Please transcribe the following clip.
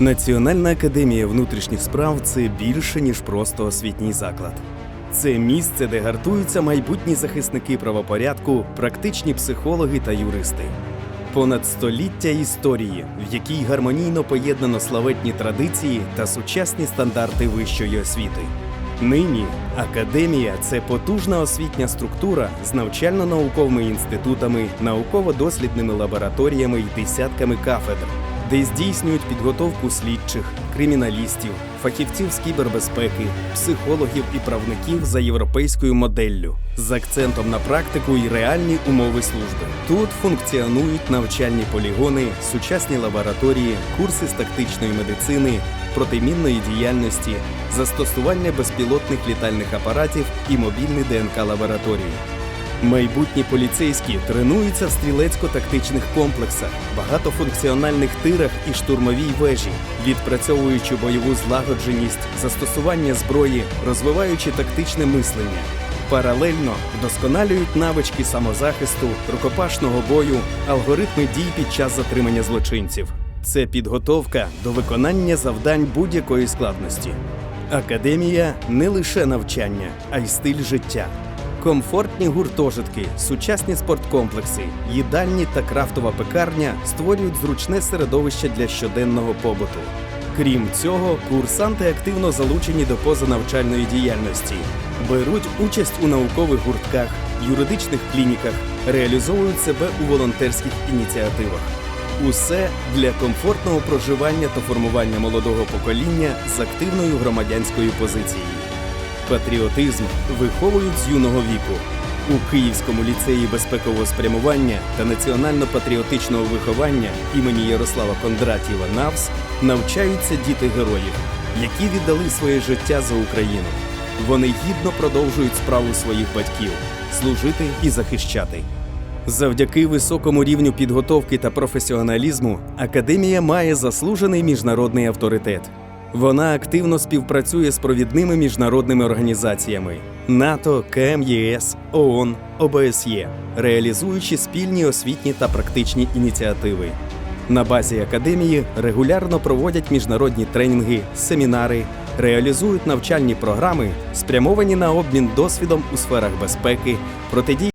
Національна академія внутрішніх справ це більше ніж просто освітній заклад. Це місце, де гартуються майбутні захисники правопорядку, практичні психологи та юристи. Понад століття історії, в якій гармонійно поєднано славетні традиції та сучасні стандарти вищої освіти. Нині академія це потужна освітня структура з навчально-науковими інститутами, науково-дослідними лабораторіями і десятками кафедр, де здійснюють підготовку слідчих, криміналістів, фахівців з кібербезпеки, психологів і правників за європейською моделлю з акцентом на практику і реальні умови служби. Тут функціонують навчальні полігони, сучасні лабораторії, курси з тактичної медицини, протимінної діяльності, застосування безпілотних літальних апаратів і мобільні ДНК лабораторії. Майбутні поліцейські тренуються в стрілецько-тактичних комплексах, багатофункціональних тирах і штурмовій вежі, відпрацьовуючи бойову злагодженість, застосування зброї, розвиваючи тактичне мислення. Паралельно вдосконалюють навички самозахисту, рукопашного бою, алгоритми дій під час затримання злочинців. Це підготовка до виконання завдань будь-якої складності. Академія не лише навчання, а й стиль життя. Комфортні гуртожитки, сучасні спорткомплекси, їдальні та крафтова пекарня створюють зручне середовище для щоденного побуту. Крім цього, курсанти активно залучені до позанавчальної діяльності, беруть участь у наукових гуртках, юридичних клініках, реалізовують себе у волонтерських ініціативах. Усе для комфортного проживання та формування молодого покоління з активною громадянською позицією. Патріотизм виховують з юного віку. У Київському ліцеї безпекового спрямування та національно-патріотичного виховання імені Ярослава Кондратєва НАВС навчаються діти героїв, які віддали своє життя за Україну. Вони гідно продовжують справу своїх батьків служити і захищати. Завдяки високому рівню підготовки та професіоналізму академія має заслужений міжнародний авторитет. Вона активно співпрацює з провідними міжнародними організаціями НАТО, КМЄС, ООН, ОБСЄ, реалізуючи спільні освітні та практичні ініціативи. На базі академії регулярно проводять міжнародні тренінги, семінари, реалізують навчальні програми, спрямовані на обмін досвідом у сферах безпеки, протидії